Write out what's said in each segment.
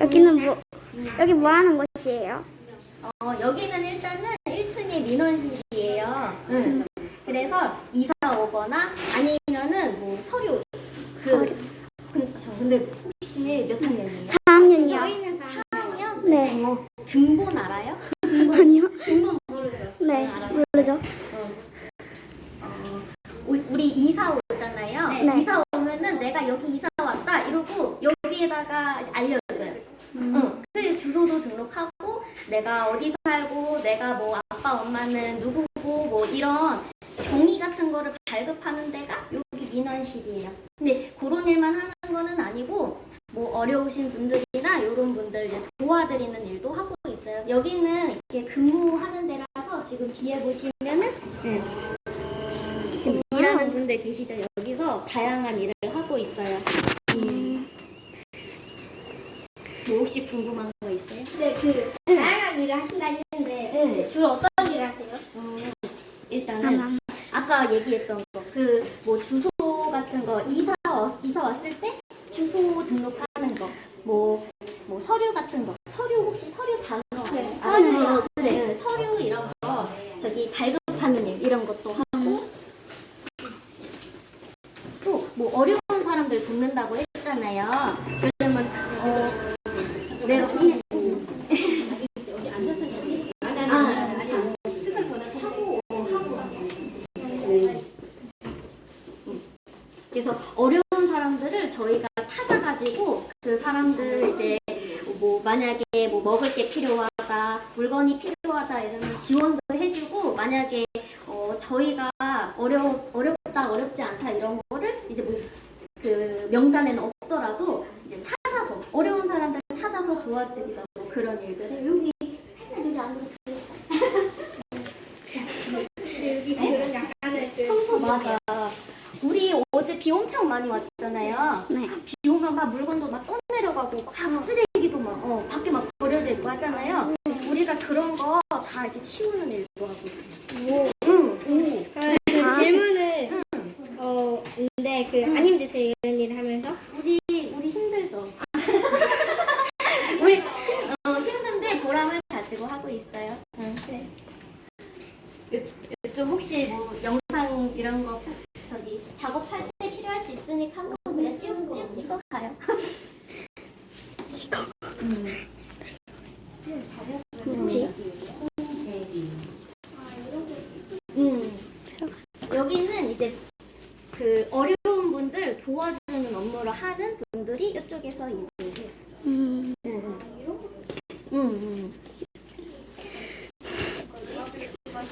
여기는 뭐 여기 뭐 하는 곳이에요? 어, 여기는 일단은 1층에 민원실이에요. 응. 그래서 이사 오거나 아니면은 뭐 서류. 그, 근, 저 근데 혹시 몇 학년이에요? 4학년이요. 저희는 다 4학년? 네. 어, 등본 알아요? 아니요. 등본 모르죠? 네. 알았어요. 모르죠. 어, 우- 우리 이사 오잖아요. 네. 이사 오면은 내가 여기 이사 왔다 이러고 여기에다가 이제 알려줘요. 응. 그리고 주소도 등록하고 내가 어디 살고 내가 뭐 아빠 엄마는 누구고 뭐 이런 종이 같은 거를 발급하는 데가 여기 민원실이에요. 근데 그런 일만 하는 거는 아니고 뭐 어려우신 분들이나 이런 분들 도와드리는 일도 하고 있어요. 여기는 이렇게 근무하는 데라서 지금 뒤에 보시면은 네. 지금 일하는 분들 계시죠? 여기서 다양한 일을 하고 있어요. 음. 뭐 혹시 궁금한 거 있어요? 네, 그 다양한 일을 하신다 했는데 네. 주로 어떤 일을 하세요? 어, 일단은 아까 얘기했던 거 그 뭐 주소 같은 거 이사 와- 이사 왔을 때 주소 등록하는 거뭐뭐 서류 같은 거 서류 혹시 서류 단어 네, 아, 어, 그래 응, 서류 이런 거 저기 발급하는 일 이런 것도 하고. 또 뭐 어려운 사람들 돕는다고 했잖아요 그러면 어 내가 아, 그래서 어려운 사람들을 저희가 찾아가지고 그 사람들 이제 뭐 만약에 뭐 먹을 게 필요하다, 물건이 필요하다 이러면 지원도 해주고 만약에 어 저희가 어려 어렵다 어렵지 않다 이런 거를 이제 뭐 그 명단에는 없더라도 이제 찾아서 어려운 사람들 찾아서 도와주기도 하고 그런 일들을 여기 여기 안으로 네, 여기 그런 약간의 그 청소 맞아. 우리 어제 비 엄청 많이 왔잖아요. 네. 비 오면 막 물건도 막 떠내려가고 막 쓰레기도 막 어, 밖에 막 버려져 있고 하잖아요. 우리가 그런 거 다 이렇게 치우는 일도 하고 있어요. 응. 오. 아, 그 질문은 어 근데 그안 힘드세요 이런 일을 하면서? 우리 우리 힘들죠. 우리 힘, 어, 힘든데 보람을 가지고 하고 있어요. 응. 네. 요- 요즘 혹시 뭐 영상 이런 거 저기 작업할 때 필요할 수 있으니까 한번 그냥 쭉쭉 찍어 가요. 뭐지? 음. 여기는 이제 그 어려운 분들 도와주는 업무를 하는 분들이 이쪽에서 일을 해요. 음. 응, 응. 응,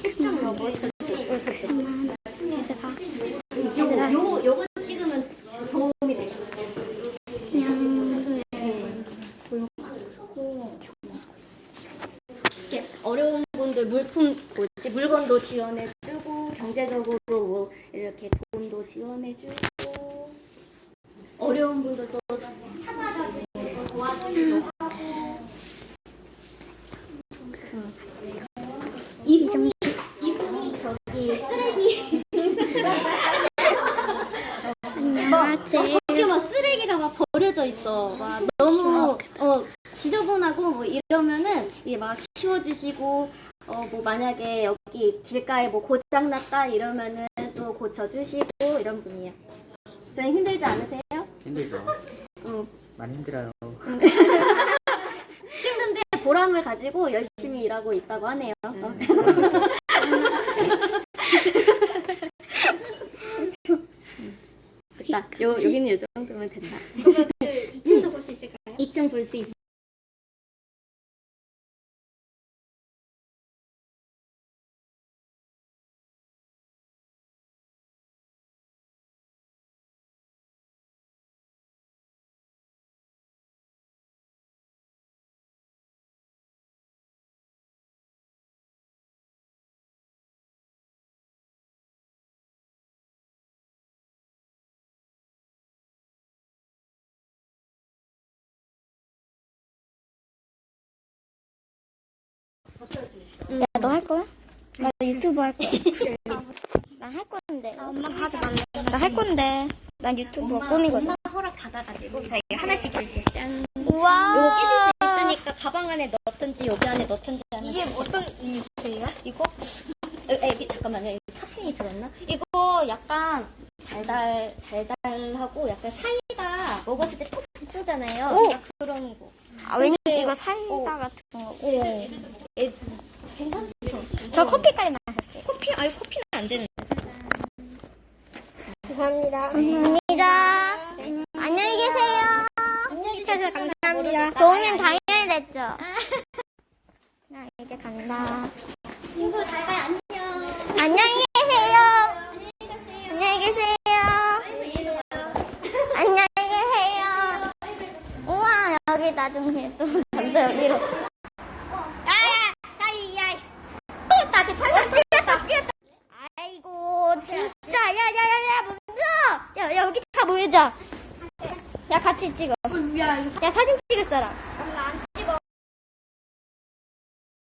시스템 로봇 요거 요거 요거 찍으면 도움이 돼요. 그냥 이렇게 어려운 분들 물품 뭐지 물건도 지원해주고 경제적으로 뭐 이렇게 돈도 지원해주고 어려운 분들도 찾아가지고 도와주기도 하고 응. 이분이 이분이 저기 쓰레기 안녕하세요. 밖에 막 쓰레기가 막 버려져 있어. 막 너무 어 지저분하고 뭐 이러면은 이게 막 치워주시고 어 뭐 만약에 여기 길가에 뭐 고장 났다 이러면은 또 고쳐주시고 이런 분이에요. 저는 힘들지 않으세요? 힘들죠. 응. 많이 힘들어요. 힘든데 보람을 가지고 열심히 일하고 있다고 하네요. 어. 됐다. 요 여기는 요 정도면 된다. 그러면 그 2층도 볼 수 있을까요? 2층 볼 수 있어요. 야, 너 할 거야? 나 유튜브 할 거야. 나 할 건데. 엄마 하지 말래. 나 할 건데. 난 유튜브 꿈이거든. 엄마 허락 받아가지고 자기 하나씩 줄게. 짠. 우와. 요거 깨질 수 있으니까 가방 안에 넣든지 여기 안에 넣든지 하는 이게 어떤 이유세요? 이거 에, 에, 잠깐만요. 여기 카페인이 들었나? 이거 약간 달달 달달하고 약간 사이다 먹었을 때 톡 쏘잖아요. 오! 약간 그런 거. 아, 근데- 이거 사이다 어. 같은 거. 예. 예. 저 커피까지 마셨어요. 커피 아니 커피는 안 되는데. 감사합니다. 감사합니다. 안녕히 계세요. 안녕히 계세요. 감사합니다. 도우면 당연히 됐죠. 나 이제 간다. 친구 잘 가요. 안녕. 안녕히 계세요. 안녕히 가세요. 안녕히 계세요. 안녕히 계세요. 우와, 여기 나중에 또 남자 여기로. 야야, 야야. 어, 나 지금 탈락 찍었다, 찍었다. 진짜. 야, 야, 야, 야, 멈춰. 야, 야, 여기 다 모이자. 야, 같이 찍어. 야, 사진 찍을 사람.